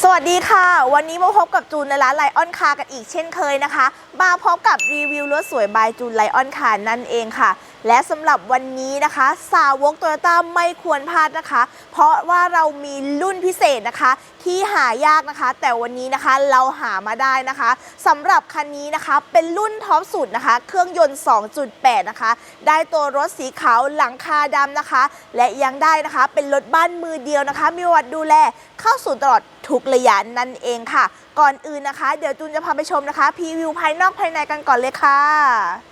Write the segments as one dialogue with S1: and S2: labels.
S1: สวัสดีค่ะ วันนี้มาพบกับจูนในร้านไลออนคาร์กันอีกเช่นเคยนะคะ มาพบกับรีวิวรถสวยบายจูนไลออนคาร์นั่นเองค่ะ และสำหรับวันนี้นะคะ สาวกโตโยต้าไม่ควรพลาดนะคะ เพราะว่าเรามีรุ่นพิเศษนะคะ ที่หายากนะคะ แต่วันนี้นะคะเราหามาได้นะคะสำหรับคันนี้นะคะเป็นรุ่นท็อปสุดนะคะ เครื่องยนต์ 2.8 นะคะ ได้ตัวรถสีขาวหลังคาดำนะคะ และยังได้นะคะเป็นรถบ้านมือเดียวนะคะ มีวัติดูแลเข้าสู่ตลอดทุกระยะนั่นเองค่ะ ก่อนอื่นนะคะ เดี๋ยวจูนจะพาไปชมนะคะพรีวิวภายนอกภายในกันก่อนเลยค่ะ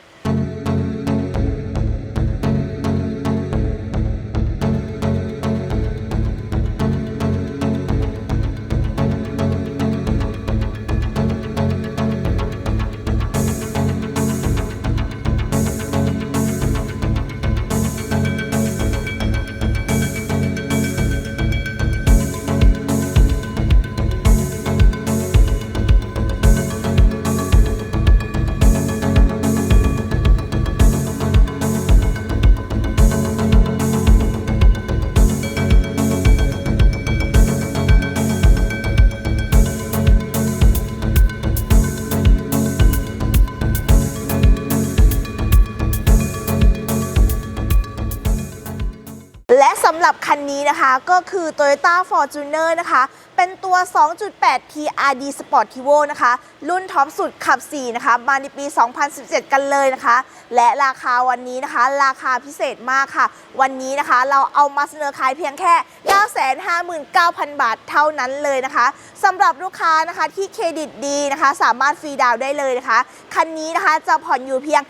S1: ำหรับคันนี้นะคะก็คือ Toyota Fortuner นะคะ เป็นตัว 2.8 TRD Sportivo นะคะ รุ่นท็อปสุดขับ 4 นะคะ มาในปี 2017 กันเลยนะคะ และราคาวันนี้นะคะ ราคาพิเศษมากค่ะ วันนี้นะคะเราเอามาเสนอขายเพียงแค่ 959,000 บาทเท่านั้นเลยนะคะสำหรับลูกค้านะคะที่เครดิตดีนะคะ สามารถฟรีดาวน์ได้เลยนะคะ คันนี้นะคะจะผ่อนอยู่เพียง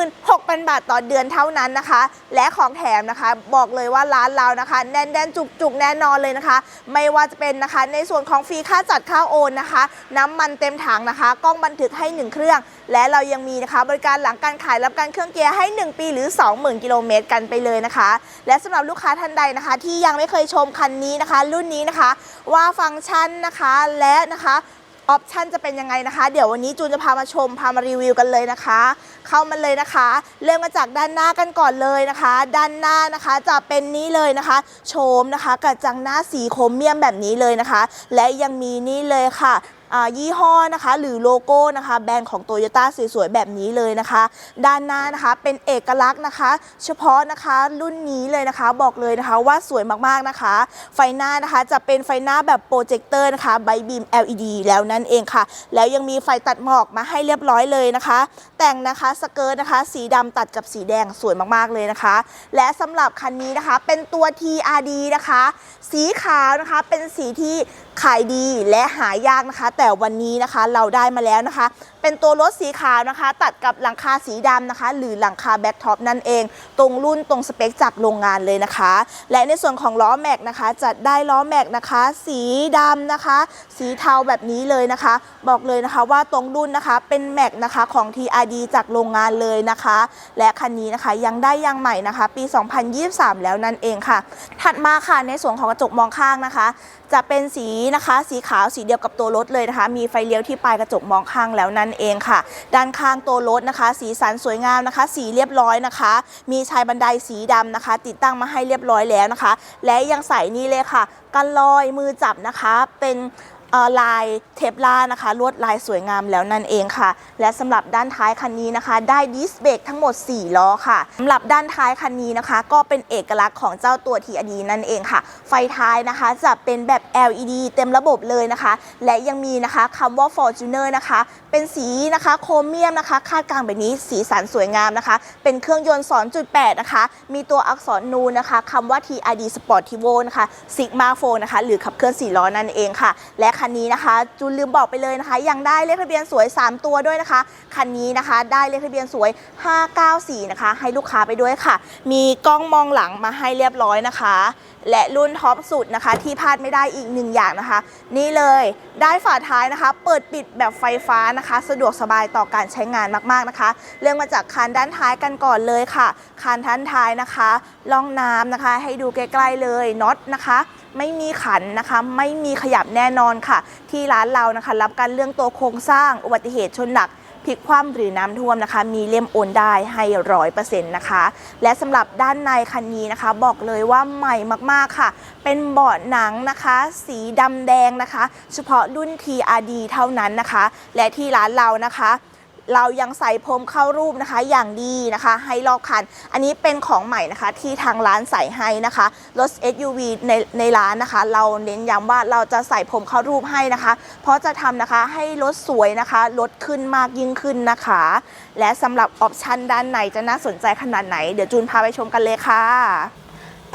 S1: 16,000 บาทต่อเดือนเท่านั้นนะคะ และของแถมนะคะ บอกเลยว่าร้านเรานะคะ แน่นๆจุกๆแน่นอนเลยนะคะ ไม่ว่าจะเป็นนะคะ ในส่วนของฟรีค่าจัดค่าโอนนะคะ น้ำมันเต็มถังนะคะ กล้องบันทึกให้ 1 เครื่อง และเรายังมีนะคะ บริการหลังการขายรับการเครื่องเกียร์ให้ 1 ปีหรือ 20,000 กิโลเมตรกันไปเลยนะคะ และสำหรับลูกค้าท่านใดนะคะ ที่ยังไม่เคยชมคันนี้นะคะ รุ่นนี้นะคะ ว่าฟังก์ชันนะคะและนะคะ ออปชันจะเป็นยังไงนะคะ เดี๋ยววันนี้จูนจะพามาชม พามารีวิวกันเลยนะคะ เข้ามาเลยนะคะ เริ่มมาจากด้านหน้ากันก่อนเลยนะคะ ด้านหน้านะคะจะเป็นนี้เลยนะคะโฉมนะคะกระจังหน้าสีโครเมียมแบบนี้เลยนะคะ และยังมีนี่เลยค่ะ ยี่ห้อนะคะหรือโลโก้นะคะแบรนด์ของโตโยต้าสวยๆแบบนี้เลยนะคะ ด้านหน้านะคะเป็นเอกลักษณ์นะคะ เฉพาะนะคะรุ่นนี้เลยนะคะบอกเลยนะคะว่าสวยมากๆนะคะ ไฟหน้านะคะจะเป็นไฟหน้าแบบโปรเจคเตอร์นะคะไบบีม LED แล้วนั่นเองค่ะ แล้วยังมีไฟตัดหมอกมาให้เรียบร้อยเลยนะคะ แต่งนะคะสเกิร์ตนะคะ สีดำตัดกับสีแดงสวยมากๆเลยนะคะ และสำหรับคันนี้นะคะเป็นตัว TRD นะคะ สีขาวนะคะเป็นสีที่ขายดีและหายากนะคะ แต่วันนี้นะคะเราได้มาแล้วนะคะ เป็นตัวรถสีขาวนะคะ ตัดกับหลังคาสีดำนะคะ หรือหลังคาแบ็คท็อปนั่นเอง ตรงรุ่นตรงสเปคจากโรงงานเลยนะคะ และในส่วนของล้อแม็กนะคะจะได้ล้อแม็กนะคะ สีดำนะคะ สีเทาแบบนี้เลยนะคะ บอกเลยนะคะว่าตรงรุ่นนะคะเป็นแม็กนะคะของ TRD จากโรงงานเลยนะคะ และคันนี้นะคะยังได้ยางใหม่นะคะ ปี 2023 แล้วนั่นเองค่ะ ถัดมาค่ะในส่วนของกระจกมองข้างนะคะ จะเป็นสีนะคะสีขาวสีเดียวกับตัวรถเลยนะคะ มีไฟเลี้ยวที่ปลายกระจกมองข้างแล้วนั่นเองค่ะ ด้านข้างตัวรถนะคะ สีสันสวยงามนะคะ สีเรียบร้อยนะคะ มีชายบันไดสีดำนะคะ ติดตั้งมาให้เรียบร้อยแล้วนะคะ และยังใส่นี่เลยค่ะ กันลอยมือจับนะคะเป็น ลายเทปล่านะคะ ลวดลายสวยงามแล้วนั่นเองค่ะ และสำหรับด้านท้ายคันนี้นะคะ ได้ดิสเบรกทั้งหมด 4 ล้อค่ะสำหรับด้านท้ายคันนี้นะคะ ก็เป็นเอกลักษณ์ของเจ้าตัว TRD นั่นเองค่ะ ไฟท้ายนะคะจะเป็นแบบ LED เต็มระบบเลยนะคะ และยังมีนะคะคำว่า Fortuner นะคะ เป็นสีนะคะโครเมียมนะคะ คาดกลางแบบนี้สีสันสวยงามนะคะ เป็นเครื่องยนต์ 2.8 นะคะ มีตัวอักษรนูนะคะคำว่า TRD Sportivo นะคะ Sigma 4นะคะ หรือขับเคลื่อน4ล้อนั่นเองค่ะ และคันนี้นะคะ จูนลืมบอกไปเลยนะคะ ยังได้เลขทะเบียนสวย 3 ตัวด้วยนะคะ คันนี้นะคะได้เลขทะเบียนสวย 594 นะคะ ให้ลูกค้าไปด้วยค่ะ มีกล้องมองหลังมาให้เรียบร้อยนะคะ และรุ่นท็อปสุดนะคะ ที่พลาดไม่ได้อีกหนึ่งอย่างนะคะ นี่เลยได้ฝาท้ายนะคะ เปิดปิดแบบไฟฟ้านะคะ สะดวกสบายต่อการใช้งานมากๆนะคะ เรื่องมาจากคานด้านท้ายกันก่อนเลยค่ะคานด้านท้ายนะคะล่องน้ำนะคะ ให้ดูใกล้ๆเลยน็อตนะคะ ไม่มีขันนะคะ ไม่มีขยับแน่นอนค่ะ ที่ร้านเรานะคะ รับการเรื่องตัวโครงสร้างอุบัติเหตุชนหนักพลิกคว่ำหรือน้ำท่วมนะคะ มีเล่มโอนได้ให้ร้อยเปอร์เซ็นต์นะคะ และสำหรับด้านในคันนี้นะคะ บอกเลยว่าใหม่มากๆค่ะ เป็นเบาะหนังนะคะ สีดำแดงนะคะ เฉพาะรุ่น TRD เท่านั้นนะคะ และที่ร้านเรานะคะ เรายังใส่พรมเข้ารูปนะคะ อย่างดีนะคะ ให้รอบคัน อันนี้เป็นของใหม่นะคะที่ทางร้านใส่ให้นะคะรถ SUV ในในร้านนะคะ เราเน้นย้ำว่าเราจะใส่พรมเข้ารูปให้นะคะ เพราะจะทำนะคะให้รถสวยนะคะลดขึ้นมากยิ่งขึ้นนะคะ และสำหรับออปชันด้านในจะน่าสนใจขนาดไหน เดี๋ยวจูนพาไปชมกันเลยค่ะ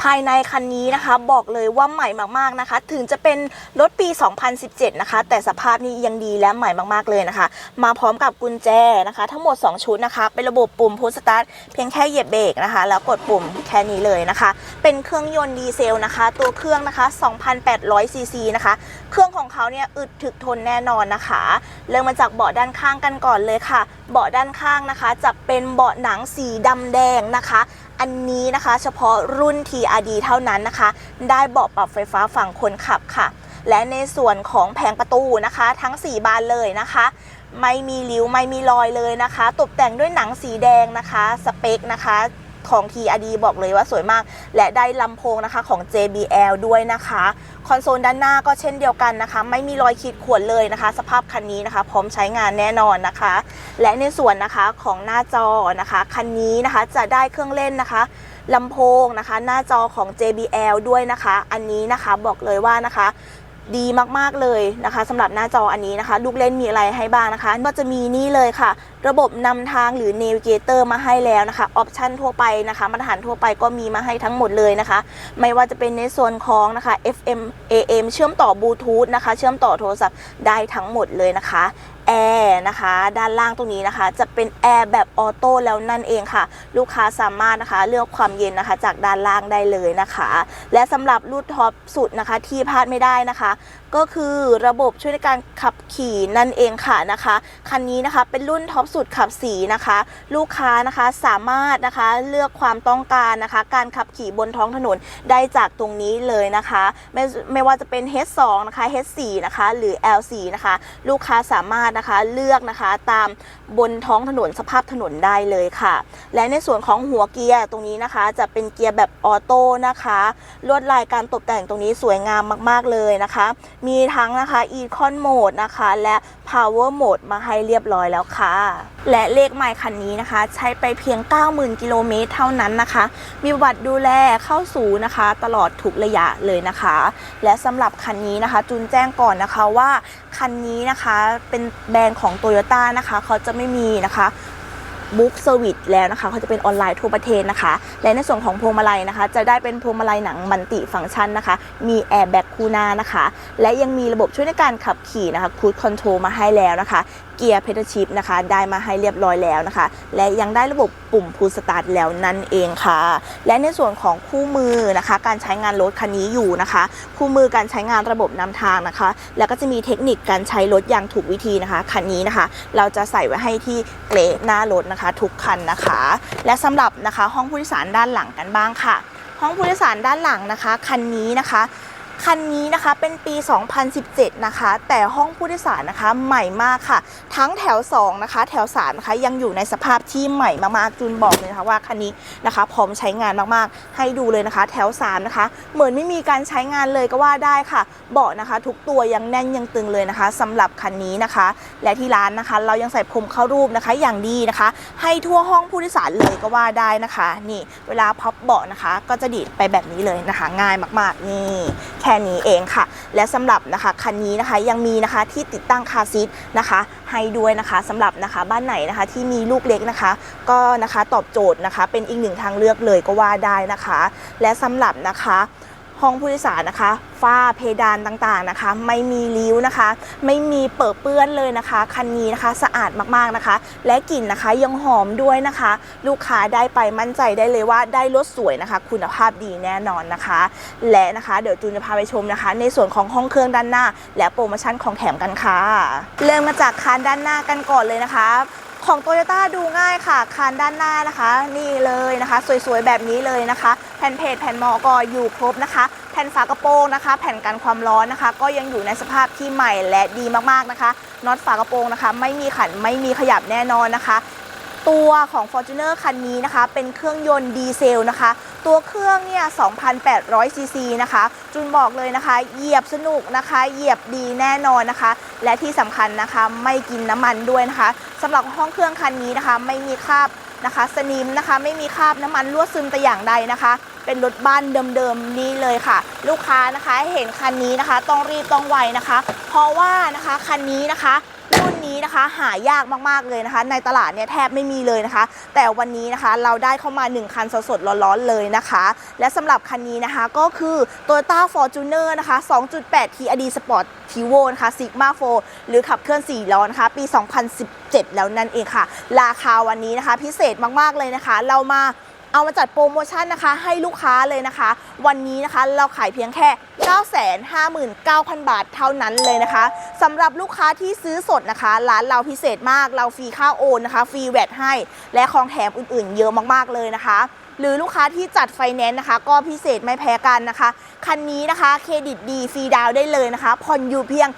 S1: ภายในคันนี้นะคะบอกเลยว่าใหม่มากๆนะคะ ถึงจะเป็นรถปี 2017 นะคะ แต่สภาพนี้ยังดีและใหม่มากๆเลยนะคะ มาพร้อมกับกุญแจนะคะ ทั้งหมด 2 ชุดนะคะ เป็นระบบปุ่มพุชสตาร์ทเพียงแค่เหยียบเบรกนะคะ แล้วกดปุ่มแค่นี้เลยนะคะ เป็นเครื่องยนต์ดีเซลนะคะ ตัวเครื่องนะคะ 2,800 ซีซีนะคะ เครื่องของเขาเนี่ยอึดถึกทนแน่นอนนะคะ เริ่มมาจากเบาะด้านข้างกันก่อนเลยค่ะ เบาะด้านข้างนะคะ จะเป็นเบาะหนังสีดำแดงนะคะ อันนี้นะคะ เฉพาะรุ่น TRD เท่านั้นนะคะ ได้เบาะปรับไฟฟ้าฝั่งคนขับค่ะ และในส่วนของแผงประตูนะคะ ทั้ง 4 บานเลยนะคะ ไม่มีริ้วไม่มีรอยเลยนะคะ ตกแต่งด้วยหนังสีแดงนะคะ สเปคนะคะของ TRD บอกเลยว่าสวยมาก และได้ลำโพงนะคะของ JBL ด้วยนะคะ คอนโซลด้านหน้าก็เช่นเดียวกันนะคะ ไม่มีรอยขีดข่วนเลยนะคะ สภาพคันนี้นะคะ พร้อมใช้งานแน่นอนนะคะ และในส่วนนะคะของหน้าจอนะคะคันนี้นะคะจะได้เครื่องเล่นนะคะลำโพงนะคะ หน้าจอของ JBL ด้วยนะคะ อันนี้นะคะบอกเลยว่านะคะดีมากๆเลยนะคะสำหรับหน้าจออันนี้นะคะ ลูกเล่นมีอะไรให้บ้างนะคะก็จะมีนี่เลยค่ะ ระบบนำทางหรือ Navigator มาให้แล้วนะคะออปชันทั่วไปนะคะมาตรฐานทั่วไปก็มีมาให้ทั้งหมดเลยนะคะ ไม่ว่าจะเป็นในส่วนของนะคะ FM AM เชื่อมต่อบลูทูธนะคะ เชื่อมต่อโทรศัพท์ได้ทั้งหมดเลยนะคะ แอร์นะคะ ด้านล่างตรงนี้นะคะ จะเป็นแอร์แบบออโต้แล้วนั่นเองค่ะ ลูกค้าสามารถนะคะ เลือกความเย็นนะคะ จากด้านล่างได้เลยนะคะ และสำหรับรูดท็อปสุดนะคะที่พลาดไม่ได้นะคะ ก็คือระบบช่วยในการขับขี่นั่นเองค่ะนะคะ คันนี้นะคะเป็นรุ่นท็อปสุดขับสีนะคะ ลูกค้านะคะสามารถนะคะเลือกความต้องการนะคะ การขับขี่บนท้องถนนได้จากตรงนี้เลยนะคะ ไม่ไม่ว่าจะเป็น H2 นะคะ H4 นะคะ หรือ L4 นะคะ ลูกค้าสามารถนะคะเลือกนะคะตามบนท้องถนนสภาพถนนได้เลยค่ะ และในส่วนของหัวเกียร์ตรงนี้นะคะ จะเป็นเกียร์แบบออโต้นะคะ ลวดลายการตกแต่งตรงนี้สวยงามมาก ๆเลยนะคะมีทั้งนะคะ Econ Mode นะคะ และ Power Mode มาให้เรียบร้อยแล้วค่ะ และเลขใหม่คันนี้นะคะ ใช้ไปเพียง 90,000 กิโลเมตรเท่านั้นนะคะ มีประวัติดูแลเข้าสู่นะคะ ตลอดทุกระยะเลยนะคะ และสำหรับคันนี้นะคะ จุนแจ้งก่อนนะคะว่าคันนี้นะคะเป็นแบรนด์ของ t o y ยต้นะคะ เขาจะไม่มีนะคะ บุ๊กเซอร์วิสแล้วนะคะเขาจะเป็นออนไลน์ทั่วประเทศนะคะ และในส่วนของพวงมาลัยนะคะ จะได้เป็นพวงมาลัยหนังมันติฟังก์ชันนะคะ มีแอร์แบ็กคูนานะคะ และยังมีระบบช่วยในการขับขี่นะคะคูดคอนโทรลมาให้แล้วนะคะ เกียร์เพดชิพนะคะ ได้มาให้เรียบร้อยแล้วนะคะ และยังได้ระบบปุ่มพูสตาร์ทแล้วนั่นเองค่ะ และในส่วนของคู่มือนะคะ การใช้งานรถคันนี้อยู่นะคะ คู่มือการใช้งานระบบนำทางนะคะ แล้วก็จะมีเทคนิคการใช้รถอย่างถูกวิธีนะคะคันนี้นะคะ เราจะใส่ไว้ให้ที่เกรหน้ารถนะคะ ทุกคันนะคะ และสำหรับนะคะห้องผู้โดยสารด้านหลังกันบ้างค่ะ ห้องผู้โดยสารด้านหลังนะคะคันนี้นะคะ คันนี้นะคะเป็นปี 2017 นะคะ แต่ห้องผู้โดยสารนะคะใหม่มากค่ะ ทั้งแถว 2 นะคะ แถว3นะคะยังอยู่ในสภาพที่ใหม่มากๆจุนบอกเลยนะคะว่าคันนี้นะคะพร้อมใช้งานมากๆ ให้ดูเลยนะคะ แถว 3 นะคะ เหมือนไม่มีการใช้งานเลยก็ว่าได้ค่ะ เบาะนะคะ ทุกตัวยังแน่นยังตึงเลยนะคะสำหรับคันนี้นะคะ และที่ร้านนะคะ เรายังใส่พรมเข้ารูปนะคะอย่างดีนะคะ ให้ทั่วห้องผู้โดยสารเลยก็ว่าได้นะคะ นี่เวลาพับเบาะนะคะ ก็จะดีดไปแบบนี้เลยนะคะ ง่ายมากๆนี่แค่นี้เองค่ะ และสำหรับนะคะคันนี้นะคะยังมีนะคะที่ติดตั้งคาซีทนะคะให้ด้วยนะคะสำหรับนะคะบ้านไหนนะคะที่มีลูกเล็กนะคะ ก็นะคะตอบโจทย์นะคะ เป็นอีกหนึ่งทางเลือกเลยก็ว่าได้นะคะ และสำหรับนะคะ ห้องผู้โดยสารนะคะฝ้าเพดานต่างๆนะคะ ไม่มีริ้วนะคะ ไม่มีเปิดเปื้อนเลยนะคะ คันนี้นะคะสะอาดมากๆนะคะ และกลิ่นนะคะยังหอมด้วยนะคะ ลูกค้าได้ไปมั่นใจได้เลยว่าได้รถสวยนะคะ คุณภาพดีแน่นอนนะคะ และนะคะเดี๋ยวจูนจะพาไปชมนะคะ ในส่วนของห้องเครื่องด้านหน้า และโปรโมชั่นของแถมกันค่ะเริ่มมาจากคานด้านหน้ากันก่อนเลยนะคะของ t o y ยต้ดูง่ายค่ะ คานด้านหน้านะคะ นี่เลยนะคะ สวยๆ แบบนี้เลยนะคะ แผ่นเพจแผ่นมอกอยู่ครบนะคะ แผ่นฝากระโปรงนะคะ แผ่นกันความร้อนนะคะ ก็ยังอยู่ในสภาพที่ใหม่และดีมากๆนะคะน็อตฝากระโปรงนะคะ ไม่มีขันไม่มีขยับแน่นอนนะคะตัวของ Fortuner คันนี้นะคะ เป็นเครื่องยนต์ดีเซลนะคะ ตัวเครื่องเนี่ย 2,800 ซีซีนะคะ จุนบอกเลยนะคะ เหยียบสนุกนะคะ เหยียบดีแน่นอนนะคะ และที่สำคัญนะคะ ไม่กินน้ำมันด้วยนะคะสำหรับห้องเครื่องคันนี้นะคะ ไม่มีคราบ นะคะ สนิมนะคะไม่มีคราบน้ำมันรั่วซึมแต่อย่างใดนะคะ เป็นรถบ้านเดิมๆนี้เลยค่ะ ลูกค้านะคะเห็นคันนี้นะคะ ต้องรีบต้องไวนะคะ เพราะว่านะคะคันนี้นะคะ รุ่นนี้นะคะ หายากมากๆเลยนะคะ ในตลาดเนี่ยแทบไม่มีเลยนะคะ แต่วันนี้นะคะเราได้เข้ามา 1 คันสดๆร้อนๆเลยนะคะ และสำหรับคันนี้นะคะก็คือ Toyota Fortuner นะคะ 2.8 TRD Sport Tivo นะคะ Sigma 4หรือขับเคลื่อน 4 ล้อนะคะ ปี 2017 แล้วนั่นเองค่ะ ราคาวันนี้นะคะ พิเศษมากๆเลยนะคะ เรามา เอามาจัดโปรโมชั่นนะคะให้ลูกค้าเลยนะคะ วันนี้นะคะเราขายเพียงแค่ 959,000 บาทเท่านั้นเลยนะคะสำหรับลูกค้าที่ซื้อสดนะคะ ร้านเราพิเศษมากเราฟรีค่าโอนนะคะฟรีแวดให้ และของแถมอื่นๆ เยอะมากๆเลยนะคะ หรือลูกค้าที่จัดไฟแนนซ์นะคะ ก็พิเศษไม่แพ้กันนะคะ คันนี้นะคะเครดิตดีฟรีดาวน์ได้เลยนะคะผ่อนอยู่เพียง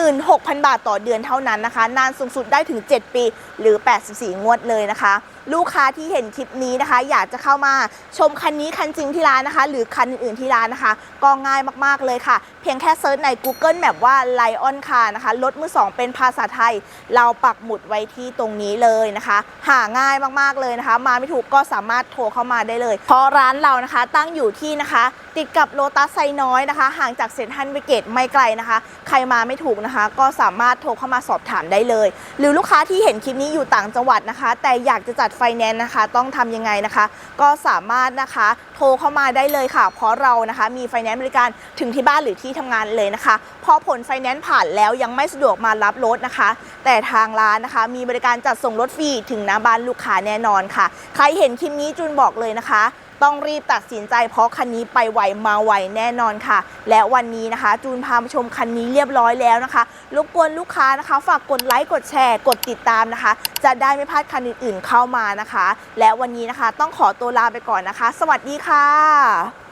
S1: 16,000 บาทต่อเดือนเท่านั้นนะคะ นานสูงสุดได้ถึง 7 ปี หรือ 84 งวดเลยนะคะ ลูกค้าที่เห็นคลิปนี้นะคะ อยากจะเข้ามาชมคันนี้คันจริงที่ร้านนะคะ หรือคันอื่นๆที่ร้านนะคะ ก็ง่ายมากๆเลยค่ะ เพียงแค่เซิร์ชใน Google Map ว่า Lion Car นะคะรถมือสองเป็นภาษาไทย เราปักหมุดไว้ที่ตรงนี้เลยนะคะ หาง่ายมากๆเลยนะคะ มาไม่ถูกก็สามารถโทรเข้ามาได้เลยเพราะร้านเรานะคะตั้งอยู่ที่นะคะ ติดกับโลตัสไซน้อยนะคะ ห่างจากเซ็นทรัลเวเกตไม่ไกลนะคะ ใครมาไม่ถูกนะคะ ก็สามารถโทรเข้ามาสอบถามได้เลย หรือลูกค้าที่เห็นคลิปนี้อยู่ต่างจังหวัดนะคะ แต่อยากจะจัดไฟแนนซ์นะคะ ต้องทำยังไงนะคะ ก็สามารถนะคะโทรเข้ามาได้เลยค่ะ เพราะเรานะคะมีไฟแนนซ์บริการถึงที่บ้านหรือที่ทำงานเลยนะคะพอผลไฟแนนซ์ผ่านแล้วยังไม่สะดวกมารับรถนะคะ แต่ทางร้านนะคะ มีบริการจัดส่งรถฟรีถึงหน้าบ้านลูกค้าแน่นอนค่ะ ใครเห็นคลิปนี้จูนบอกเลยนะคะ ต้องรีบตัดสินใจเพราะคันนี้ไปไวมาไวแน่นอนค่ะ และวันนี้นะคะ จูนพามาชมคันนี้เรียบร้อยแล้วนะคะ รบกวนลูกค้านะคะ ฝากกดไลค์กดแชร์ กดติดตามนะคะ จะได้ไม่พลาดคันอื่นๆเข้ามานะคะ และวันนี้นะคะ ต้องขอตัวลาไปก่อนนะคะ สวัสดีค่ะ